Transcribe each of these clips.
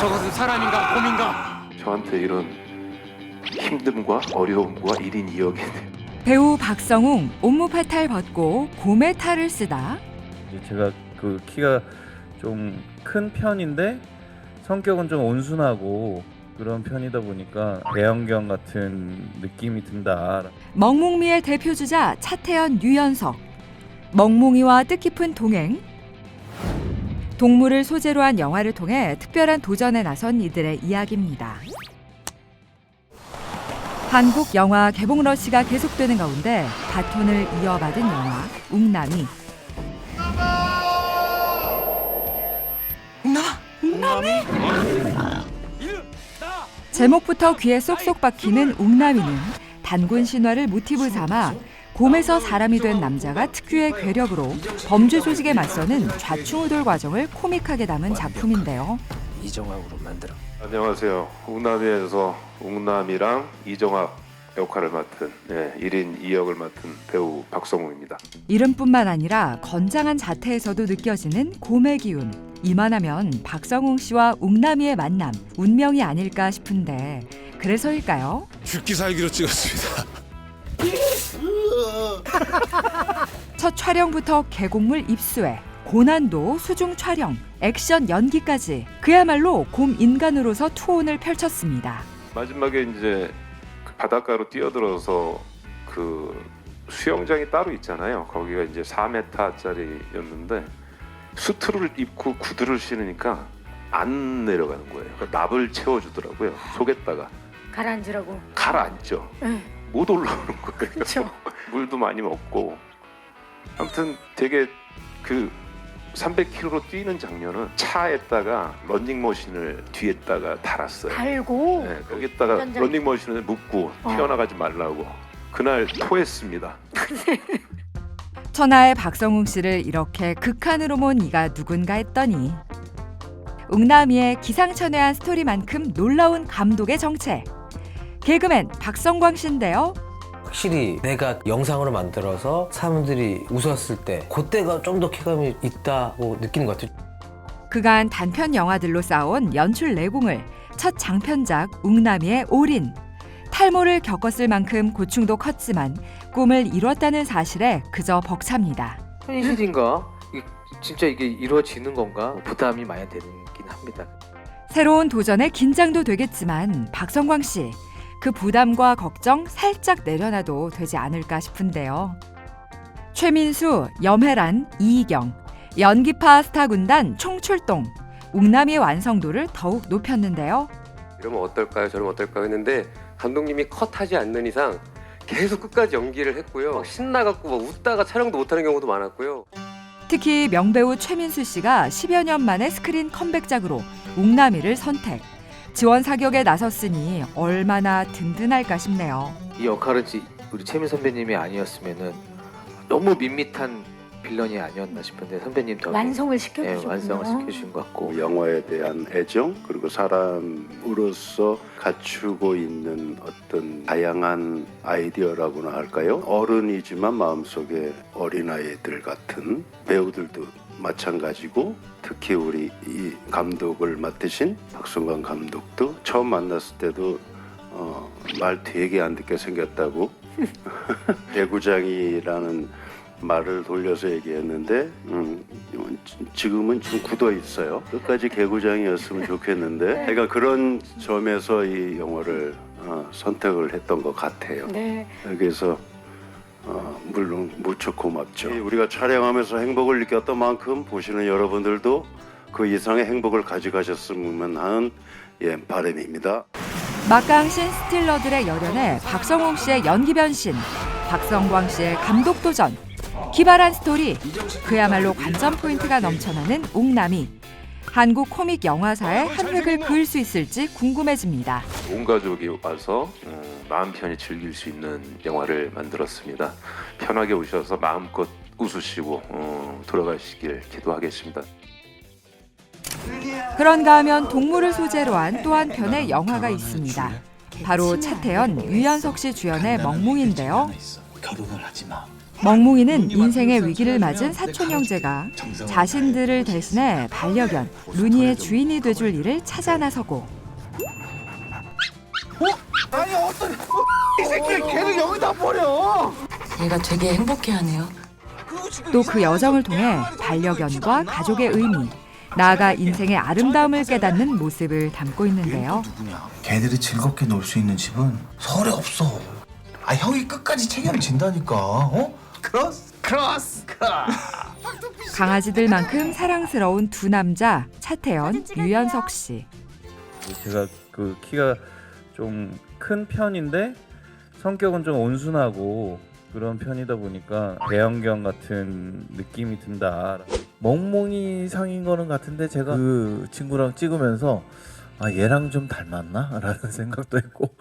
저것은 사람인가 곰인가? 저한테 이런 힘듦과 어려움과 1인 2역이 배우 박성웅 옴무 파탈 벗고 곰의 탈을 쓰다 이제 제가 그 키가 좀 큰 편인데 성격은 좀 온순하고 그런 편이다 보니까 대형견 같은 느낌이 든다. 멍뭉미의 대표 주자 차태현 유연석 멍뭉이와 뜻깊은 동행 동물을 소재로 한 영화를 통해 특별한 도전에 나선 이들의 이야기입니다. 한국 영화 개봉 러시가 계속되는 가운데 바톤을 이어받은 영화 웅남이? 제목부터 귀에 쏙쏙 박히는 웅남이는 단군 신화를 모티브 삼아 곰에서 사람이 된 남자가 특유의 괴력으로 범죄 조직에 맞서는 좌충우돌 과정을 코믹하게 담은 작품인데요. 이정학으로 만들어. 안녕하세요. 웅남이에서 웅남이랑 이정학 역할을 맡은 예, 1인 2역을 맡은 배우 박성웅입니다. 이름뿐만 아니라 건장한 자태에서도 느껴지는 곰의 기운. 이만하면 박성웅 씨와 웅남이의 만남 운명이 아닐까 싶은데 그래서일까요? 죽기 살기로 찍었습니다. 첫 촬영부터 계곡물 입수해 고난도 수중 촬영, 액션 연기까지 그야말로 곰 인간으로서 투혼을 펼쳤습니다. 마지막에 이제 그 바닷가로 뛰어들어서 그 수영장이 따로 있잖아요. 거기가 이제 4m짜리였는데 수트를 입고 구두를 신으니까 안 내려가는 거예요. 그러니까 납을 채워주더라고요. 속에다가 가라앉으라고. 가라앉죠. 네. 못 올라오는 거예요. 그렇죠. 물도 많이 먹고 아무튼 되게 그 300km로 뛰는 장면은 차에다가 런닝머신을 뒤에다가 달았어요. 달고. 네, 거기다가 현장- 런닝머신을 묶고 어. 튀어나가지 말라고 그날 토했습니다. 천하의 박성웅 씨를 이렇게 극한으로 몬 이가 누군가 했더니 웅남이의 기상천외한 스토리만큼 놀라운 감독의 정체. 개그맨 박성광 씨인데요. 확실히 내가 영상으로 만들어서 사람들이 웃었을 때 그때가 좀 더 쾌감이 있다고 느끼는 것 같아요. 그간 단편 영화들로 쌓아온 연출 내공을 첫 장편작 웅남이의 올인. 탈모를 겪었을 만큼 고충도 컸지만 꿈을 이뤘다는 사실에 그저 벅찹니다. 현실인가? 이게 진짜 이게 이루어지는 건가? 부담이 많이 되긴 합니다. 새로운 도전에 긴장도 되겠지만 박성광 씨, 그 부담과 걱정 살짝 내려놔도 되지 않을까 싶은데요. 최민수, 염혜란, 이희경, 연기파 스타 군단 총출동, 웅남이의 완성도를 더욱 높였는데요. 이러면 어떨까요? 저러면 어떨까요? 했는데 감독님이 컷하지 않는 이상 계속 끝까지 연기를 했고요. 막 신나갖고 막 웃다가 촬영도 못하는 경우도 많았고요. 특히 명배우 최민수 씨가 10여 년 만에 스크린 컴백작으로 웅남이를 선택. 지원 사격에 나섰으니 얼마나 든든할까 싶네요. 이 역할은 지- 우리 최민 선배님이 아니었으면은 너무 밋밋한 빌런이 아니었나 싶은데 선배님 덕에 완성을 예, 시켜주셨군요. 완성을 시켜주신 것 같고 영화에 대한 애정 그리고 사람으로서 갖추고 있는 어떤 다양한 아이디어라고나 할까요? 어른이지만 마음속에 어린아이들 같은 배우들도 마찬가지고 특히 우리 이 감독을 맡으신 박성광 감독도 처음 만났을 때도 어, 말 되게 안 듣게 생겼다고 배구장이라는 말을 돌려서 얘기했는데 음, 지- 지금은 좀 굳어 있어요. 끝까지 개구장이었으면 좋겠는데, 그러니까 그런 점에서 이 영화를 어, 선택을 했던 것 같아요. 네. 그래서 어, 물론 무척 고맙죠. 우리가 촬영하면서 행복을 느꼈던 만큼 보시는 여러분들도 그 이상의 행복을 가져가셨으면 하는 예, 바람입니다. 막강신 스틸러들의 열연에 박성웅 씨의 연기 변신, 박성광 씨의 감독 도전, 기발한 스토리, 그야말로 관전 포인트가 넘쳐나는 웅남이 한국 코믹 영화사의 한 획을 그을 수 있을지 궁금해집니다. 온 가족이 와서 어, 마음 편히 즐길 수 있는 영화를 만들었습니다. 편하게 오셔서 마음껏 웃으시고 어, 돌아가시길 기도하겠습니다. 그런가 하면 동물을 소재로 한 또 한 편의 영화가 있습니다. 바로 차태현, 유연석 씨 주연의 멍뭉인데요. 결혼을 하지 마. 멍뭉이는 인생의 위기를 맞은 사촌 형제가 자신들을 대신해 반려견 루니의 주인이 돼줄 일을 찾아 나서고 얘가 되게 행복해하네요. 또 그 여정을 통해 반려견과 가족의 의미, 나아가 인생의 아름다움을 깨닫는 모습을 담고 있는데요. 걔들이 즐겁게 놀 수 있는 집은 서울에 없어. 아 형이 끝까지 책임을 진다니까. 어? 크로스? 크로스. 강아지들만큼 사랑스러운 두 남자 차태현, 유연석 씨. 제가 그 키가 좀 큰 편인데 성격은 좀 온순하고 그런 편이다 보니까 대형견 같은 느낌이 든다. 멍멍이 상인 거는 같은데 제가 그 친구랑 찍으면서 아 얘랑 좀 닮았나라는 생각도 했고.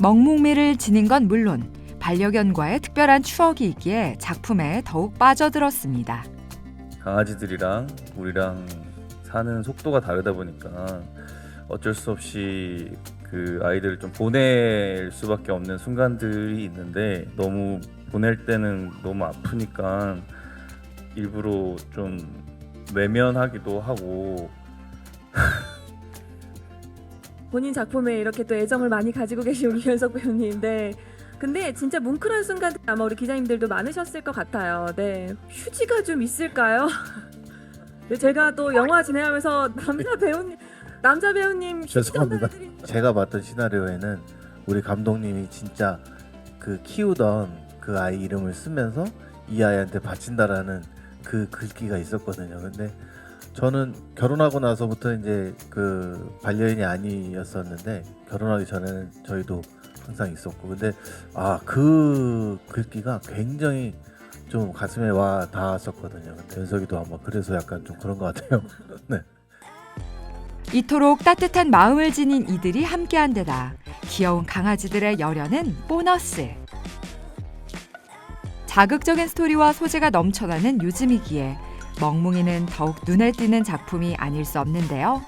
멍뭉미를 지닌 건 물론 반려견과의 특별한 추억이 있기에 작품에 더욱 빠져들었습니다. 강아지들이랑 우리랑 사는 속도가 다르다 보니까 어쩔 수 없이 그 아이들을 좀 보낼 수밖에 없는 순간들이 있는데 너무 보낼 때는 너무 아프니까 일부러 좀 외면하기도 하고 본인 작품에 이렇게 또 애정을 많이 가지고 계신 우리 유현석 배우님. 네. 근데 진짜 뭉클한 순간 아마 우리 기자님들도 많으셨을 것 같아요. 네. 휴지가 좀 있을까요? 네, 제가 또 영화 진행하면서 남자 배우님 남자 배우님 휴지 죄송합니다. 전달해드린- 제가 봤던 시나리오에는 우리 감독님이 진짜 그 키우던 그 아이 이름을 쓰면서 이 아이한테 바친다라는 그 글귀가 있었거든요. 근데 저는 결혼하고 나서부터 이제 그 반려인이 아니었었는데 결혼하기 전에는 저희도 항상 있었고 근데 아그 글귀가 굉장히 좀 가슴에 와 닿았었거든요. 연석이도 아마 그래서 약간 좀 그런 것 같아요. 네. 이토록 따뜻한 마음을 지닌 이들이 함께한 데다 귀여운 강아지들의 열연은 보너스. 자극적인 스토리와 소재가 넘쳐나는 요즘이기에 멍뭉이는 더욱 눈에 띄는 작품이 아닐 수 없는데요.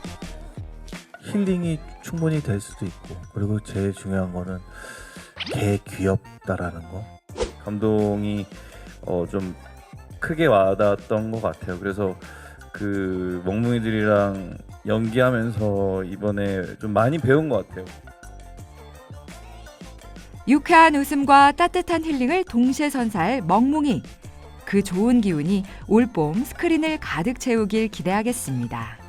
힐링이 충분히 될 수도 있고 그리고 제일 중요한 거는 개 귀엽다라는 거 감동이 어, 좀 크게 와닿았던 것 같아요. 그래서 그 멍뭉이들이랑 연기하면서 이번에 좀 많이 배운 것 같아요. 유쾌한 웃음과 따뜻한 힐링을 동시에 선사할 멍뭉이. 그 좋은 기운이 올봄 스크린을 가득 채우길 기대하겠습니다.